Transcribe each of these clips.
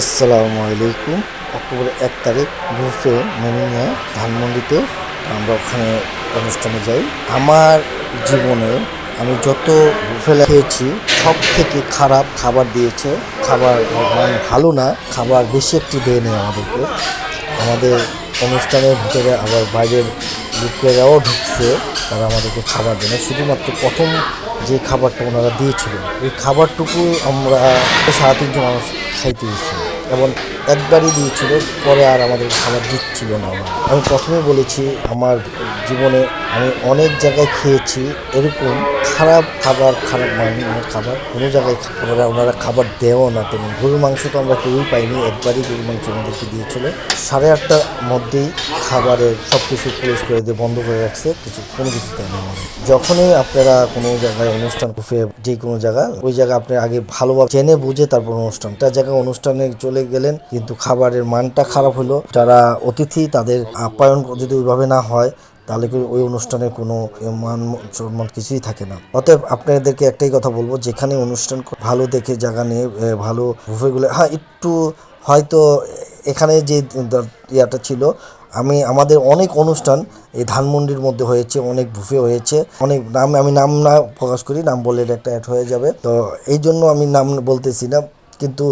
আসসালামু আলাইকুম। অক্টোবরের এক তারিখ, বুফে মেনু নিয়ে ধানমন্ডিতে আমরা ওখানে অনুষ্ঠানে যাই। আমার জীবনে আমি যত বুফে খেয়েছি সব থেকে খারাপ খাবার দিয়েছে। খাবার মান ভালো না, খাবার বেশি একটি দেয়নি আমাদেরকে। আমাদের অনুষ্ঠানের ভিতরে আবার বাইরের লোকেরাও ঢুকছে, তারা আমাদেরকে খাবার দেয় না। শুধুমাত্র প্রথম যে খাবারটা ওনারা দিয়েছিল ওই খাবারটুকু আমরা সাড়ে তিনশো মানুষ খাইতে দিয়েছি যেমন একবারই দিয়েছিল, পরে আর আমাদের খাবার দিচ্ছিল না ওরা। আমি প্রথমে বলেছি, আমার জীবনে আমি অনেক জায়গায় খেয়েছি, এরকম খারাপ খাবার, খারাপ মানের খাবার, কোনো জায়গায় ওনারা ওনারা খাবার দেও না তেমন গরুর মাংস তো আমরা কেউই পাইনি, একবারই গরুর মাংস আমাদেরকে দিয়েছিল সাড়ে আটটার মধ্যেই খাবারের সব কিছু ক্লোজ করে দিয়ে বন্ধ করে রাখছে, কিছু, কোনো কিছু দেয় না। যখনই আপনারা কোনো জায়গায় অনুষ্ঠান, কুফে যে কোনো জায়গা, ওই জায়গা আপনি আগে ভালোভাবে জেনে বুঝে তারপর অনুষ্ঠানটা জায়গায় অনুষ্ঠানে চলে গেলেন কিন্তু খাবারের মানটা খারাপ হলো। যারা অতিথি, তাদের আপ্যায়ন যদি ওইভাবে না হয়, তাহলে কি ওই অনুষ্ঠানে কোনো মান সম্মান কিছুই থাকে না। অতএব আপনাদেরকে একটাই কথা বলব, যেখানে অনুষ্ঠান ভালো দেখে জায়গা নিয়ে ভালো বুফেগুলো হ্যাঁ একটু হয়তো এখানে যে ইয়াটা ছিল, আমি, আমাদের অনেক অনুষ্ঠান এই ধানমন্ডির মধ্যে হয়েছে, অনেক বুফে হয়েছে, অনেক নাম, আমি নাম না প্রকাশ করি, নাম বলে একটা অ্যাড হয়ে যাবে। তো এই জন্য আমি নাম বলতেছি না, কিন্তু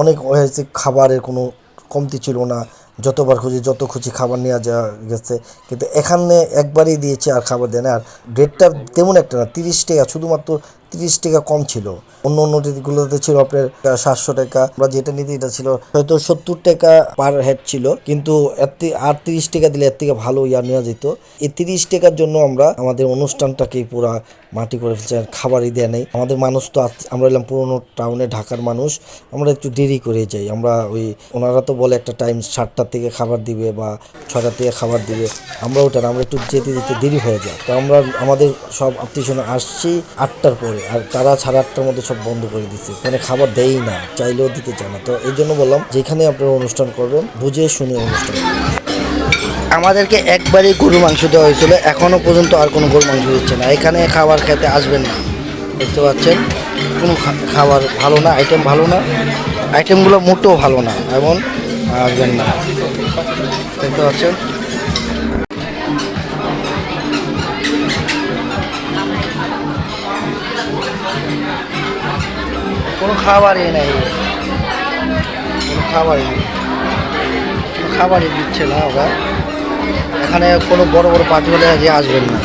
অনেক হয়েছে, খাবারের কোনো কমতি ছিল না। যতবার খুঁজি, যত খুঁজি খাবার নেওয়া যাওয়া গেছে। কিন্তু এখানে একবারই দিয়েছে আর খাবার দেয় না। আর রেটটা তেমন একটা না, তিরিশ টাকা। শুধুমাত্র তিরিশ টাকা কম ছিল। অন্য অন্য গুলোতে ছিল আপনার সাতশো টাকা। আমরা যেটা নিতে, এটা ছিল হয়তো সত্তর টাকা পার হেড ছিল। কিন্তু আর তিরিশ টাকা দিলে এর থেকে ভালো ইয়া নেওয়া যেত। এই তিরিশ টাকার জন্য আমরা, আমাদের অনুষ্ঠানটাকে পুরা মাটি করে ফেলছি খাবারই দেয় নেই। আমাদের মানুষ তো আমরা এলাম পুরোনো টাউনে ঢাকার মানুষ। আমরা একটু দেরি করে যাই। আমরা ওই, ওনারা তো বলে একটা টাইম সাতটার থেকে খাবার দিবে বা ছটার থেকে খাবার দিবে। আমরা ওটা আমরা একটু যেতে যেতে দেরি হয়ে যায়। তো আমরা, আমাদের সব আত্মীয় আসছি আটটার পরে। আর তারা সাড়ে আটটার মধ্যে সব বন্ধ করে দিচ্ছে মানে খাবার দেয়ই না, চাইলেও দিতে চায় না। তো এই জন্য বললাম, যেখানে আপনারা অনুষ্ঠান করবেন, বুঝে শুনে অনুষ্ঠান। আমাদেরকে একবারই গরু মাংস দেওয়া হয়েছিল। এখনও পর্যন্ত আর কোনো গরু মাংস দিচ্ছে না। এখানে খাবার খেতে আসবেন না। দেখতে পাচ্ছেন? কোনো খাবার ভালো না আইটেম ভালো না। আইটেমগুলো মোটেও ভালো না। এমন আসবেন না। দেখতে পাচ্ছেন? কোনো খাবারই নেই। কোনো খাবারই কোনো খাবারই দিচ্ছে না ওরা। এখানে কোনো বড় বড় পার্টি হলে আজকে আসবেন না।